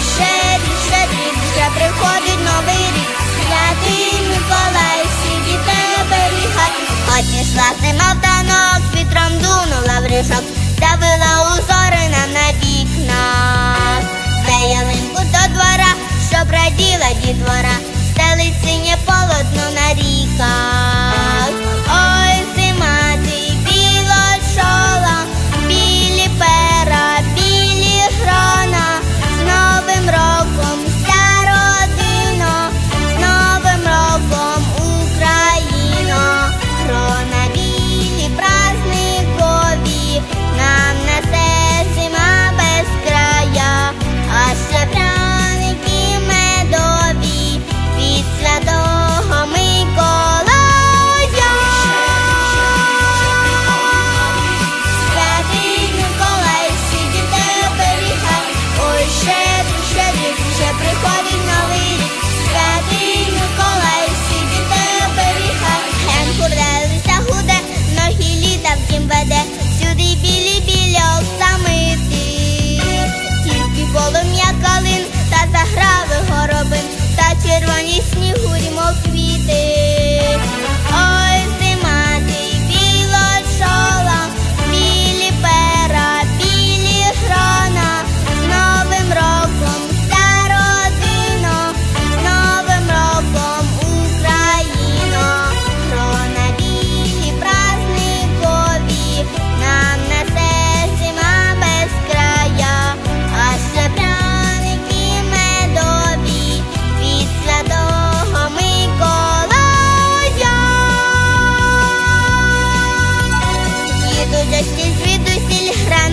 shame.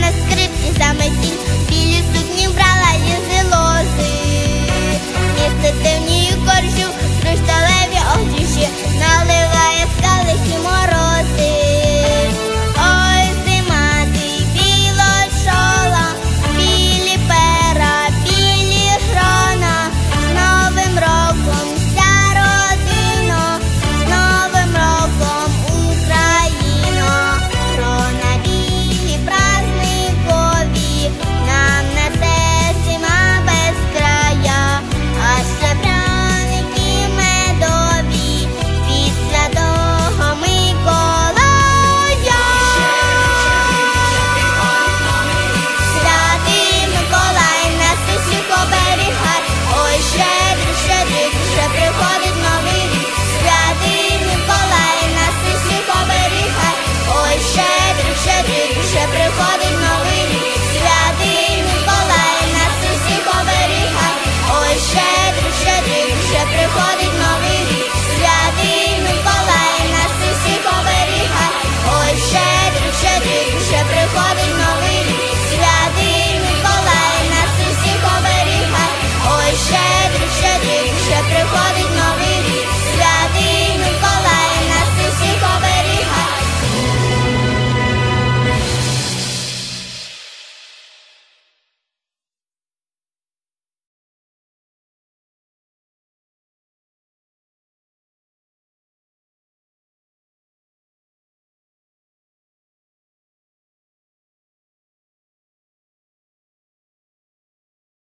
на скрипці саме сінь, білі сукні брала її лози, місце темні.